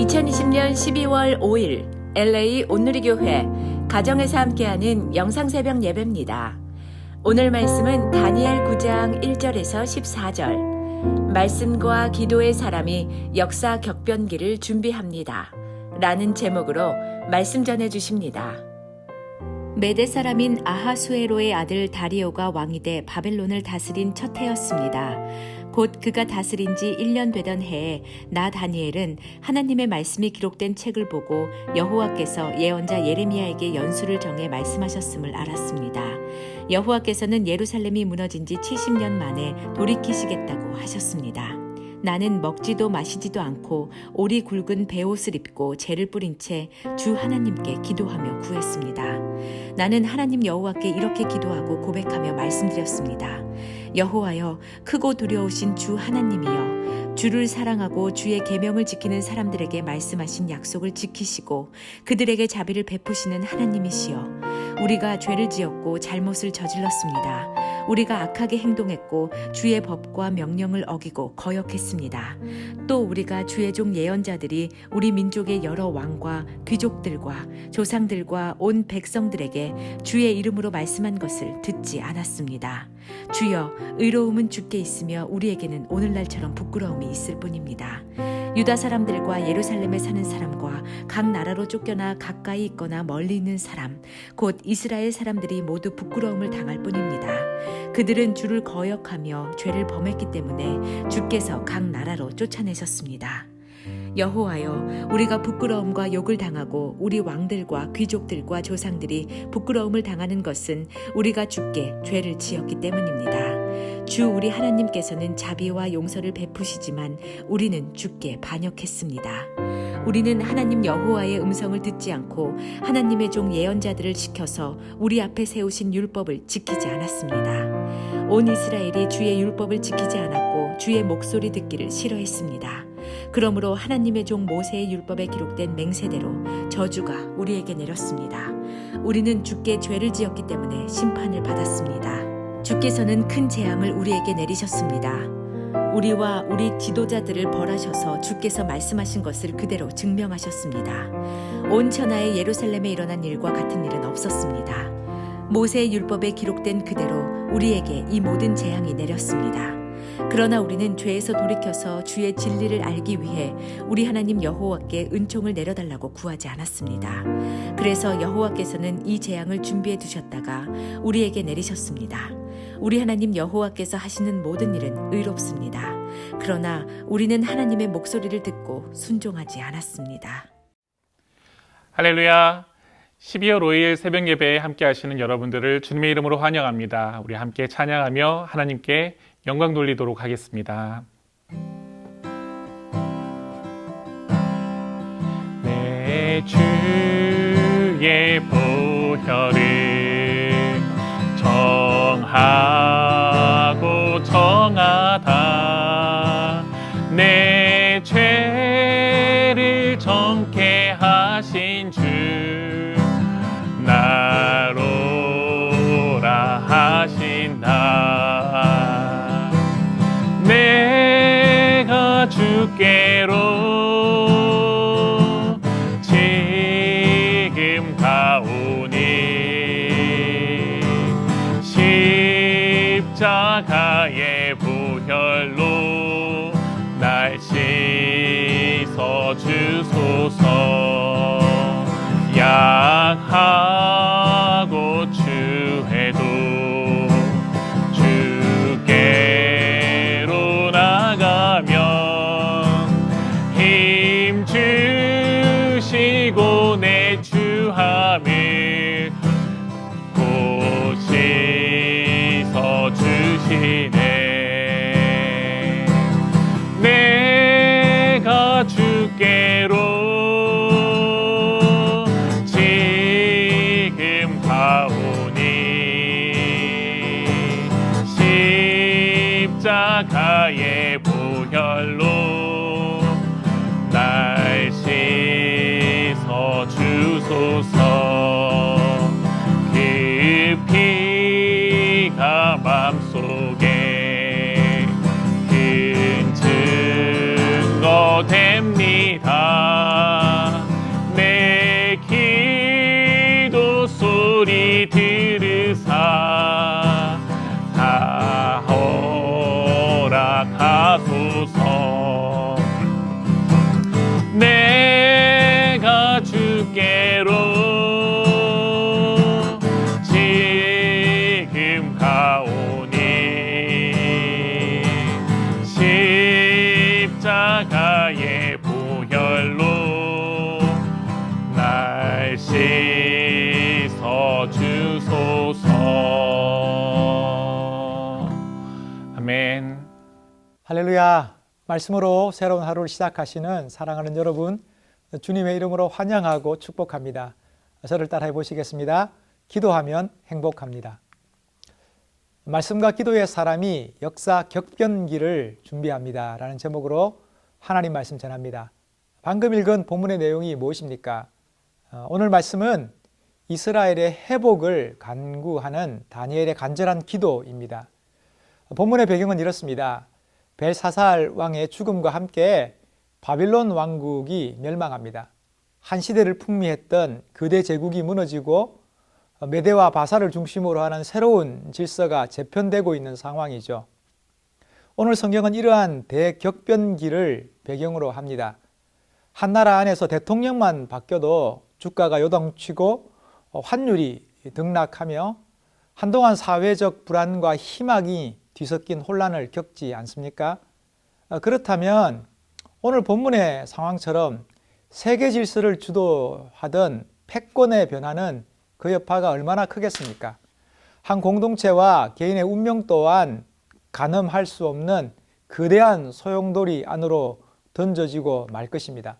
2020년 12월 5일 LA 온누리교회 가정에서 함께하는 영상새벽 예배입니다. 오늘 말씀은 다니엘 9장 1절에서 14절. 말씀과 기도의 사람이 역사 격변기를 준비합니다. 라는 제목으로 말씀 전해 주십니다. 메대 사람인 아하수에로의 아들 다리오가 왕이 돼 바벨론을 다스린 첫 해였습니다. 곧 그가 다스린 지 1년 되던 해에 나 다니엘은 하나님의 말씀이 기록된 책을 보고 여호와께서 예언자 예레미야에게 연수를 정해 말씀하셨음을 알았습니다. 여호와께서는 예루살렘이 무너진 지 70년 만에 돌이키시겠다고 하셨습니다. 나는 먹지도 마시지도 않고 오리 굵은 베옷을 입고 재를 뿌린 채 주 하나님께 기도하며 구했습니다. 나는 하나님 여호와께 이렇게 기도하고 고백하며 말씀드렸습니다. 여호와여 크고 두려우신 주 하나님이여 주를 사랑하고 주의 계명을 지키는 사람들에게 말씀하신 약속을 지키시고 그들에게 자비를 베푸시는 하나님이시여 우리가 죄를 지었고 잘못을 저질렀습니다. 우리가 악하게 행동했고 주의 법과 명령을 어기고 거역했습니다. 또 우리가 주의 종 예언자들이 우리 민족의 여러 왕과 귀족들과 조상들과 온 백성들에게 주의 이름으로 말씀한 것을 듣지 않았습니다. 주여 의로움은 주께 있으며 우리에게는 오늘날처럼 부끄러움이 있을 뿐입니다. 유다 사람들과 예루살렘에 사는 사람과 각 나라로 쫓겨나 가까이 있거나 멀리 있는 사람, 곧 이스라엘 사람들이 모두 부끄러움을 당할 뿐입니다. 그들은 주를 거역하며 죄를 범했기 때문에 주께서 각 나라로 쫓아내셨습니다. 여호와여 우리가 부끄러움과 욕을 당하고 우리 왕들과 귀족들과 조상들이 부끄러움을 당하는 것은 우리가 주께 죄를 지었기 때문입니다. 주 우리 하나님께서는 자비와 용서를 베푸시지만 우리는 주께 반역했습니다. 우리는 하나님 여호와의 음성을 듣지 않고 하나님의 종 예언자들을 시켜서 우리 앞에 세우신 율법을 지키지 않았습니다. 온 이스라엘이 주의 율법을 지키지 않았고 주의 목소리 듣기를 싫어했습니다. 그러므로 하나님의 종 모세의 율법에 기록된 맹세대로 저주가 우리에게 내렸습니다. 우리는 주께 죄를 지었기 때문에 심판을 받았습니다. 주께서는 큰 재앙을 우리에게 내리셨습니다. 우리와 우리 지도자들을 벌하셔서 주께서 말씀하신 것을 그대로 증명하셨습니다. 온 천하의 예루살렘에 일어난 일과 같은 일은 없었습니다. 모세의 율법에 기록된 그대로 우리에게 이 모든 재앙이 내렸습니다. 그러나 우리는 죄에서 돌이켜서 주의 진리를 알기 위해 우리 하나님 여호와께 은총을 내려달라고 구하지 않았습니다. 그래서 여호와께서는 이 재앙을 준비해 두셨다가 우리에게 내리셨습니다. 우리 하나님 여호와께서 하시는 모든 일은 의롭습니다. 그러나 우리는 하나님의 목소리를 듣고 순종하지 않았습니다. 할렐루야. 12월 5일 새벽 예배에 함께 하시는 여러분들을 주님의 이름으로 환영합니다. 우리 함께 찬양하며 하나님께 영광 돌리도록 하겠습니다. 내 주의 보혈을 정하고 정하다. 내 죄를 정케 하신 주 나로라 하신다. 내가 주께 큰 주소서. 아멘. 할렐루야. 말씀으로 새로운 하루를 시작하시는 사랑하는 여러분, 주님의 이름으로 환영하고 축복합니다. 저를 따라해 보시겠습니다. 기도하면 행복합니다. 말씀과 기도의 사람이 역사 격변기를 준비합니다. 라는 제목으로 하나님 말씀 전합니다. 방금 읽은 본문의 내용이 무엇입니까? 어, 오늘 말씀은 이스라엘의 회복을 간구하는 다니엘의 간절한 기도입니다. 본문의 배경은 이렇습니다. 벨사살 왕의 죽음과 함께 바빌론 왕국이 멸망합니다. 한 시대를 풍미했던 거대 제국이 무너지고 메대와 바사를 중심으로 하는 새로운 질서가 재편되고 있는 상황이죠. 오늘 성경은 이러한 대격변기를 배경으로 합니다. 한 나라 안에서 대통령만 바뀌어도 주가가 요동치고 환율이 등락하며 한동안 사회적 불안과 희망이 뒤섞인 혼란을 겪지 않습니까? 어, 그렇다면 오늘 본문의 상황처럼 세계 질서를 주도하던 패권의 변화는 그 여파가 얼마나 크겠습니까? 한 공동체와 개인의 운명 또한 가늠할 수 없는 거대한 소용돌이 안으로 던져지고 말 것입니다.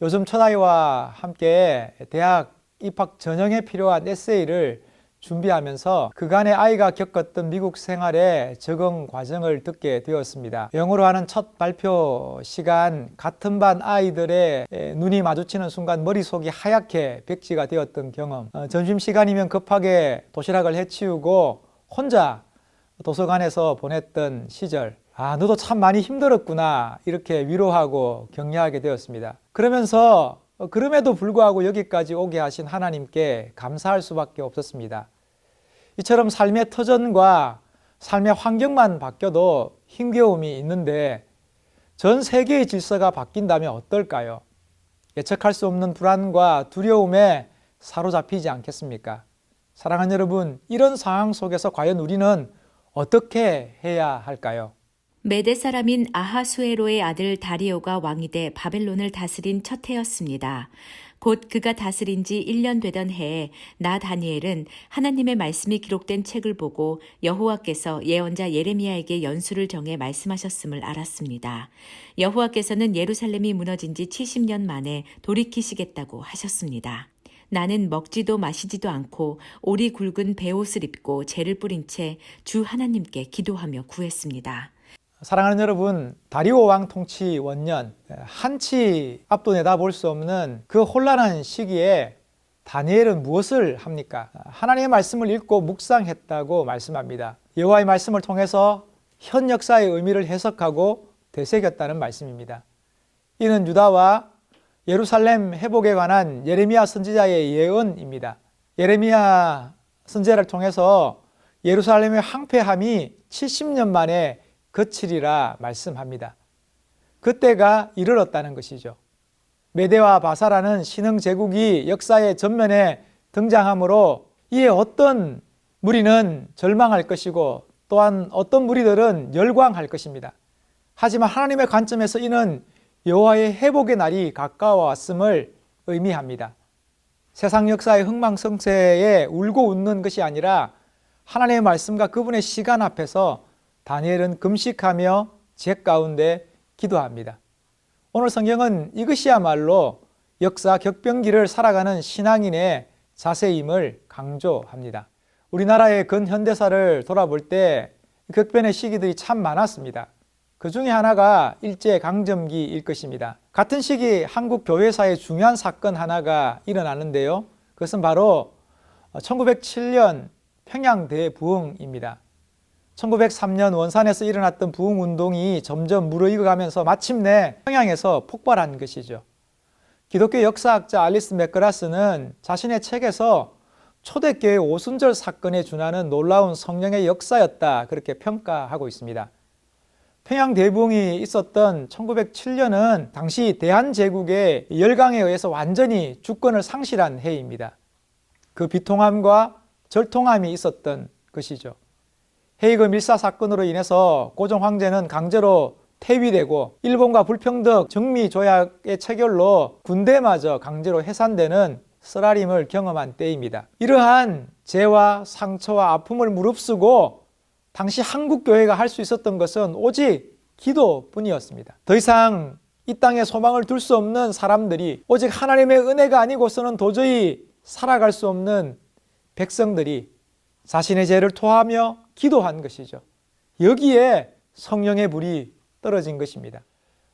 요즘 초다이와 함께 대학 입학 전형에 필요한 에세이를 준비하면서 그간의 아이가 겪었던 미국 생활의 적응 과정을 듣게 되었습니다. 영어로 하는 첫 발표 시간 같은 반 아이들의 눈이 마주치는 순간 머릿속이 하얗게 백지가 되었던 경험. 어, 점심시간이면 급하게 도시락을 해치우고 혼자 도서관에서 보냈던 시절. 아, 너도 참 많이 힘들었구나. 이렇게 위로하고 격려하게 되었습니다. 그러면서 어, 그럼에도 불구하고 여기까지 오게 하신 하나님께 감사할 수밖에 없었습니다. 이처럼 삶의 터전과 삶의 환경만 바뀌어도 힘겨움이 있는데 전 세계의 질서가 바뀐다면 어떨까요? 예측할 수 없는 불안과 두려움에 사로잡히지 않겠습니까? 사랑하는 여러분, 이런 상황 속에서 과연 우리는 어떻게 해야 할까요? 메대 사람인 아하수에로의 아들 다리오가 왕이 돼 바벨론을 다스린 첫 해였습니다. 곧 그가 다스린 지 1년 되던 해에 나 다니엘은 하나님의 말씀이 기록된 책을 보고 여호와께서 예언자 예레미야에게 연수를 정해 말씀하셨음을 알았습니다. 여호와께서는 예루살렘이 무너진 지 70년 만에 돌이키시겠다고 하셨습니다. 나는 먹지도 마시지도 않고 오리 굵은 베옷을 입고 재를 뿌린 채 주 하나님께 기도하며 구했습니다. 사랑하는 여러분, 다리오 왕 통치 원년, 한치 앞도 내다볼 수 없는 그 혼란한 시기에 다니엘은 무엇을 합니까? 하나님의 말씀을 읽고 묵상했다고 말씀합니다. 여호와의 말씀을 통해서 현 역사의 의미를 해석하고 되새겼다는 말씀입니다. 이는 유다와 예루살렘 회복에 관한 예레미야 선지자의 예언입니다. 예레미야 선지자를 통해서 예루살렘의 황폐함이 70년 만에 거칠이라 말씀합니다. 그때가 이르렀다는 것이죠. 메대와 바사라는 신흥 제국이 역사의 전면에 등장하므로 이에 어떤 무리는 절망할 것이고 또한 어떤 무리들은 열광할 것입니다. 하지만 하나님의 관점에서 이는 여호와의 회복의 날이 가까워왔음을 의미합니다. 세상 역사의 흥망성쇠에 울고 웃는 것이 아니라 하나님의 말씀과 그분의 시간 앞에서 다니엘은 금식하며 제 가운데 기도합니다. 오늘 성경은 이것이야말로 역사 격변기를 살아가는 신앙인의 자세임을 강조합니다. 우리나라의 근현대사를 돌아볼 때 격변의 시기들이 참 많았습니다. 그 중에 하나가 일제 강점기일 것입니다. 같은 시기 한국 교회사의 중요한 사건 하나가 일어나는데요. 그것은 바로 1907년 평양 대부흥입니다. 1903년 원산에서 일어났던 부흥운동이 점점 무르익어가면서 마침내 평양에서 폭발한 것이죠. 기독교 역사학자 알리스 맥그라스는 자신의 책에서 초대교회 오순절 사건에 준하는 놀라운 성령의 역사였다 그렇게 평가하고 있습니다. 평양 대붕이 있었던 1907년은 당시 대한제국의 열강에 의해서 완전히 주권을 상실한 해입니다. 그 비통함과 절통함이 있었던 것이죠. 헤이그 밀사 사건으로 인해서 고종 황제는 강제로 퇴위되고 일본과 불평등 정미 조약의 체결로 군대마저 강제로 해산되는 쓰라림을 경험한 때입니다. 이러한 재와 상처와 아픔을 무릅쓰고 당시 한국 교회가 할 수 있었던 것은 오직 기도뿐이었습니다. 더 이상 이 땅에 소망을 둘 수 없는 사람들이 오직 하나님의 은혜가 아니고서는 도저히 살아갈 수 없는 백성들이 자신의 죄를 토하며 기도한 것이죠. 여기에 성령의 불이 떨어진 것입니다.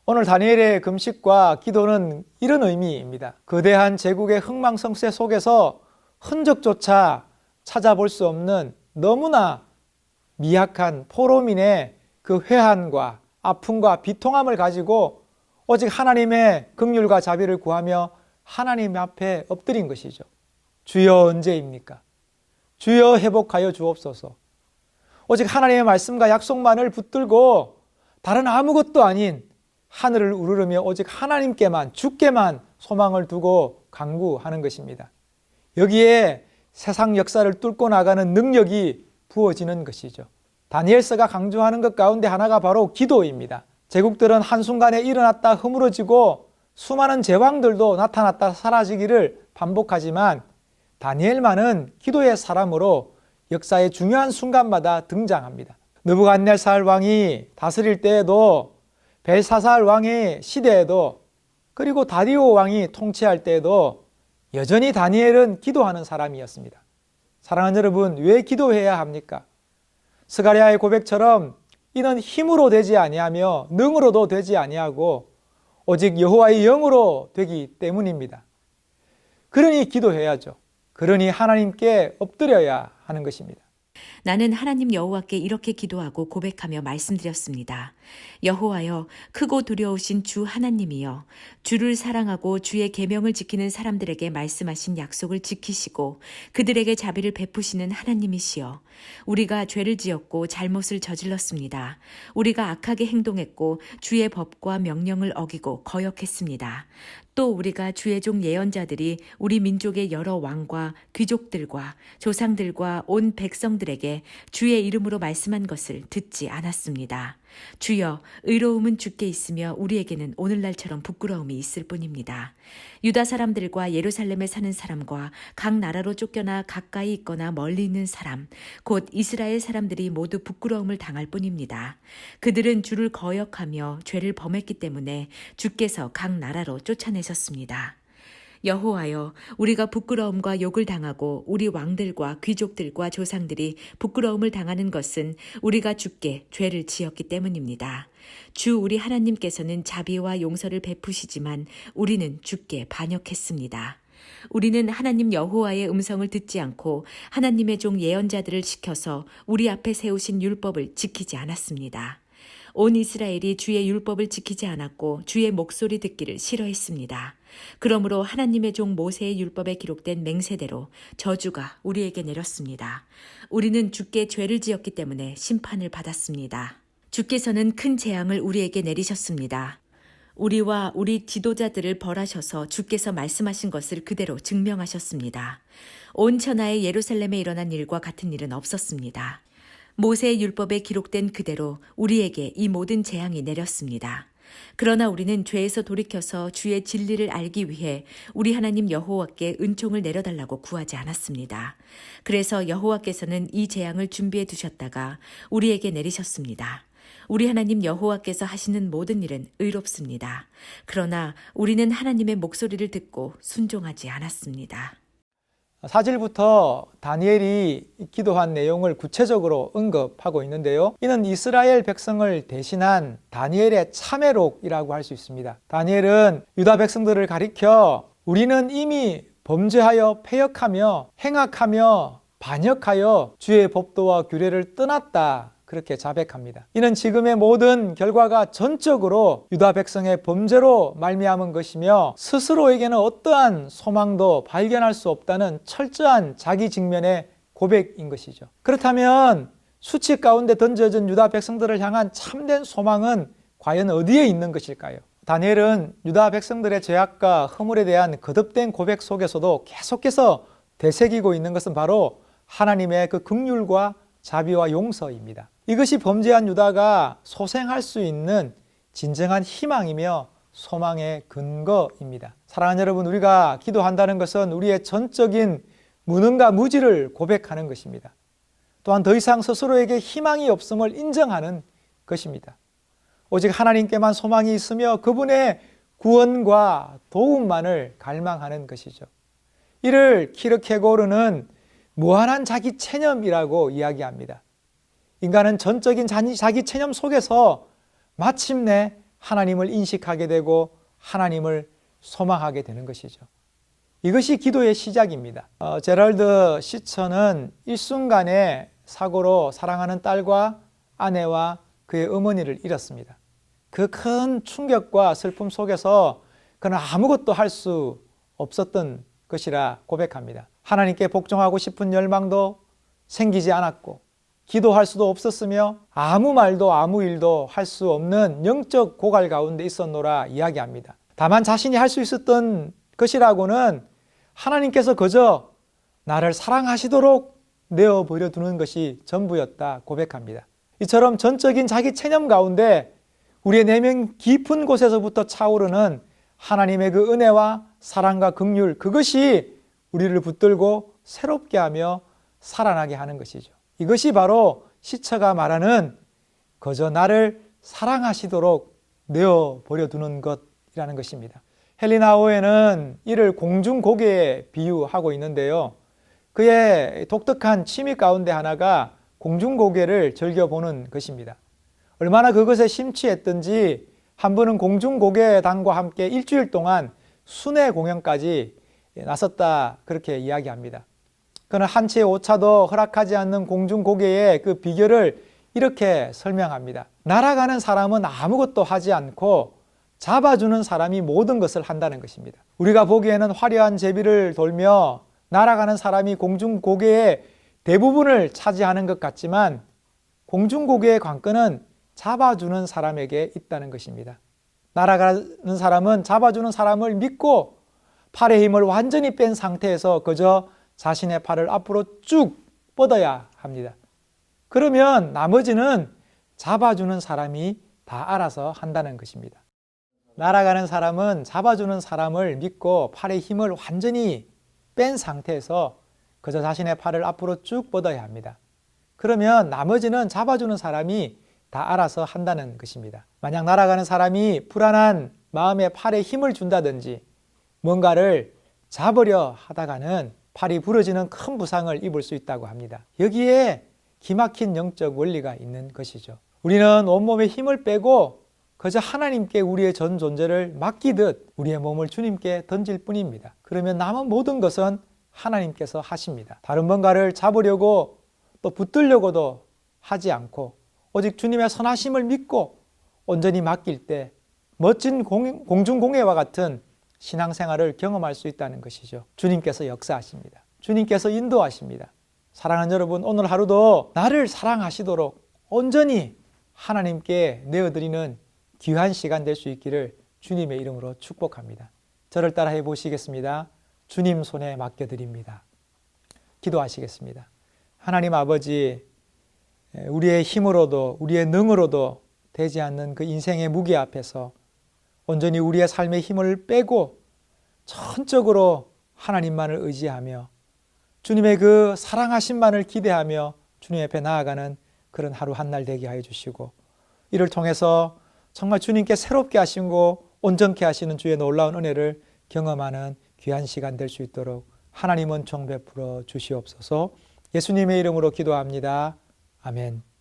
오늘 다니엘의 금식과 기도는 이런 의미입니다. 거대한 제국의 흥망성쇠 속에서 흔적조차 찾아볼 수 없는 너무나 미약한 포로민의 그 회한과 아픔과 비통함을 가지고 오직 하나님의 긍휼과 자비를 구하며 하나님 앞에 엎드린 것이죠. 주여 언제입니까? 주여 회복하여 주옵소서. 오직 하나님의 말씀과 약속만을 붙들고 다른 아무것도 아닌 하늘을 우르르며 오직 하나님께만 주께만 소망을 두고 강구하는 것입니다. 여기에 세상 역사를 뚫고 나가는 능력이 부어지는 것이죠. 다니엘서가 강조하는 것 가운데 하나가 바로 기도입니다. 제국들은 한순간에 일어났다 허물어지고 수많은 제왕들도 나타났다 사라지기를 반복하지만 다니엘만은 기도의 사람으로 역사의 중요한 순간마다 등장합니다. 느부갓네살 왕이 다스릴 때에도 벨사살 왕의 시대에도 그리고 다리오 왕이 통치할 때에도 여전히 다니엘은 기도하는 사람이었습니다. 사랑하는 여러분, 왜 기도해야 합니까? 스가랴의 고백처럼 이는 힘으로 되지 아니하며 능으로도 되지 아니하고 오직 여호와의 영으로 되기 때문입니다. 그러니 기도해야죠. 그러니 하나님께 엎드려야 하는 것입니다. 나는 하나님 여호와께 이렇게 기도하고 고백하며 말씀드렸습니다. 여호와여 크고 두려우신 주 하나님이여 주를 사랑하고 주의 계명을 지키는 사람들에게 말씀하신 약속을 지키시고 그들에게 자비를 베푸시는 하나님이시여 우리가 죄를 지었고 잘못을 저질렀습니다. 우리가 악하게 행동했고 주의 법과 명령을 어기고 거역했습니다. 또 우리가 주의 종 예언자들이 우리 민족의 여러 왕과 귀족들과 조상들과 온 백성들에게 주의 이름으로 말씀한 것을 듣지 않았습니다. 주여, 의로움은 주께 있으며 우리에게는 오늘날처럼 부끄러움이 있을 뿐입니다. 유다 사람들과 예루살렘에 사는 사람과 각 나라로 쫓겨나 가까이 있거나 멀리 있는 사람, 곧 이스라엘 사람들이 모두 부끄러움을 당할 뿐입니다. 그들은 주를 거역하며 죄를 범했기 때문에 주께서 각 나라로 쫓아내셨습니다. 여호와여 우리가 부끄러움과 욕을 당하고 우리 왕들과 귀족들과 조상들이 부끄러움을 당하는 것은 우리가 주께 죄를 지었기 때문입니다. 주 우리 하나님께서는 자비와 용서를 베푸시지만 우리는 주께 반역했습니다. 우리는 하나님 여호와의 음성을 듣지 않고 하나님의 종 예언자들을 시켜서 우리 앞에 세우신 율법을 지키지 않았습니다. 온 이스라엘이 주의 율법을 지키지 않았고 주의 목소리 듣기를 싫어했습니다. 그러므로 하나님의 종 모세의 율법에 기록된 맹세대로 저주가 우리에게 내렸습니다. 우리는 주께 죄를 지었기 때문에 심판을 받았습니다. 주께서는 큰 재앙을 우리에게 내리셨습니다. 우리와 우리 지도자들을 벌하셔서 주께서 말씀하신 것을 그대로 증명하셨습니다. 온 천하의 예루살렘에 일어난 일과 같은 일은 없었습니다. 모세의 율법에 기록된 그대로 우리에게 이 모든 재앙이 내렸습니다. 그러나 우리는 죄에서 돌이켜서 주의 진리를 알기 위해 우리 하나님 여호와께 은총을 내려달라고 구하지 않았습니다. 그래서 여호와께서는 이 재앙을 준비해 두셨다가 우리에게 내리셨습니다. 우리 하나님 여호와께서 하시는 모든 일은 의롭습니다. 그러나 우리는 하나님의 목소리를 듣고 순종하지 않았습니다. 사절부터 다니엘이 기도한 내용을 구체적으로 언급하고 있는데요. 이는 이스라엘 백성을 대신한 다니엘의 참회록이라고 할 수 있습니다. 다니엘은 유다 백성들을 가리켜 우리는 이미 범죄하여 패역하며 행악하며 반역하여 주의 법도와 규례를 떠났다. 그렇게 자백합니다. 이는 지금의 모든 결과가 전적으로 유다 백성의 범죄로 말미암은 것이며 스스로에게는 어떠한 소망도 발견할 수 없다는 철저한 자기 직면의 고백인 것이죠. 그렇다면 수치 가운데 던져진 유다 백성들을 향한 참된 소망은 과연 어디에 있는 것일까요? 다니엘은 유다 백성들의 죄악과 허물에 대한 거듭된 고백 속에서도 계속해서 되새기고 있는 것은 바로 하나님의 그 긍휼과 자비와 용서입니다. 이것이 범죄한 유다가 소생할 수 있는 진정한 희망이며 소망의 근거입니다. 사랑하는 여러분, 우리가 기도한다는 것은 우리의 전적인 무능과 무지를 고백하는 것입니다. 또한 더 이상 스스로에게 희망이 없음을 인정하는 것입니다. 오직 하나님께만 소망이 있으며 그분의 구원과 도움만을 갈망하는 것이죠. 이를 키르케고르는 무한한 자기 체념이라고 이야기합니다. 인간은 전적인 자기- 체념 속에서 마침내 하나님을 인식하게 되고 하나님을 소망하게 되는 것이죠. 이것이 기도의 시작입니다. 어, 제럴드 시처는 일순간의 사고로 사랑하는 딸과 아내와 그의 어머니를 잃었습니다. 그 큰 충격과 슬픔 속에서 그는 아무것도 할 수 없었던 것이라 고백합니다. 하나님께 복종하고 싶은 열망도 생기지 않았고 기도할 수도 없었으며 아무 말도 아무 일도 할 수 없는 영적 고갈 가운데 있었노라 이야기합니다. 다만 자신이 할 수 있었던 것이라고는 하나님께서 그저 나를 사랑하시도록 내어 버려 두는 것이 전부였다 고백합니다. 이처럼 전적인 자기 체념 가운데 우리의 내면 깊은 곳에서부터 차오르는 하나님의 그 은혜와 사랑과 긍휼 그것이 우리를 붙들고 새롭게 하며 살아나게 하는 것이죠. 이것이 바로 시처가 말하는 거저 나를 사랑하시도록 내어 버려 두는 것이라는 것입니다. 헬리나 오에는 이를 공중 고개에 비유하고 있는데요. 그의 독특한 취미 가운데 하나가 공중 고개를 즐겨보는 것입니다. 얼마나 그것에 심취했던지 한 번은 공중 고개당과 함께 일주일 동안 순회 공연까지 나섰다 그렇게 이야기합니다. 그는 한 채의 오차도 허락하지 않는 공중 고개의 그 비결을 이렇게 설명합니다. 날아가는 사람은 아무것도 하지 않고 잡아주는 사람이 모든 것을 한다는 것입니다. 우리가 보기에는 화려한 제비를 돌며 날아가는 사람이 공중 고개의 대부분을 차지하는 것 같지만 공중 고개의 관건은 잡아주는 사람에게 있다는 것입니다. 날아가는 사람은 잡아주는 사람을 믿고 팔의 힘을 완전히 뺀 상태에서 그저 자신의 팔을 앞으로 쭉 뻗어야 합니다. 그러면 나머지는 잡아주는 사람이 다 알아서 한다는 것입니다. 날아가는 사람은 잡아주는 사람을 믿고 팔의 힘을 완전히 뺀 상태에서 그저 자신의 팔을 앞으로 쭉 뻗어야 합니다. 그러면 나머지는 잡아주는 사람이 다 알아서 한다는 것입니다. 만약 날아가는 사람이 불안한 마음에 팔에 힘을 준다든지 뭔가를 잡으려 하다가는 팔이 부러지는 큰 부상을 입을 수 있다고 합니다. 여기에 기막힌 영적 원리가 있는 것이죠. 우리는 온몸에 힘을 빼고 그저 하나님께 우리의 전 존재를 맡기듯 우리의 몸을 주님께 던질 뿐입니다. 그러면 남은 모든 것은 하나님께서 하십니다. 다른 뭔가를 잡으려고 또 붙들려고도 하지 않고 오직 주님의 선하심을 믿고 온전히 맡길 때 멋진 공, 공중공예와 같은 신앙생활을 경험할 수 있다는 것이죠. 주님께서 역사하십니다. 주님께서 인도하십니다. 사랑하는 여러분, 오늘 하루도 나를 사랑하시도록 온전히 하나님께 내어드리는 귀한 시간 될 수 있기를 주님의 이름으로 축복합니다. 저를 따라 해 보시겠습니다. 주님 손에 맡겨드립니다. 기도하시겠습니다. 하나님 아버지, 우리의 힘으로도 우리의 능으로도 되지 않는 그 인생의 무게 앞에서 온전히 우리의 삶의 힘을 빼고 전적으로 하나님만을 의지하며 주님의 그 사랑하심만을 기대하며 주님 앞에 나아가는 그런 하루 한 날 되게 하여 주시고 이를 통해서 정말 주님께 새롭게 하시고 온전케 하시는 주의 놀라운 은혜를 경험하는 귀한 시간 될 수 있도록 하나님은 종 베풀어 주시옵소서 예수님의 이름으로 기도합니다. 아멘.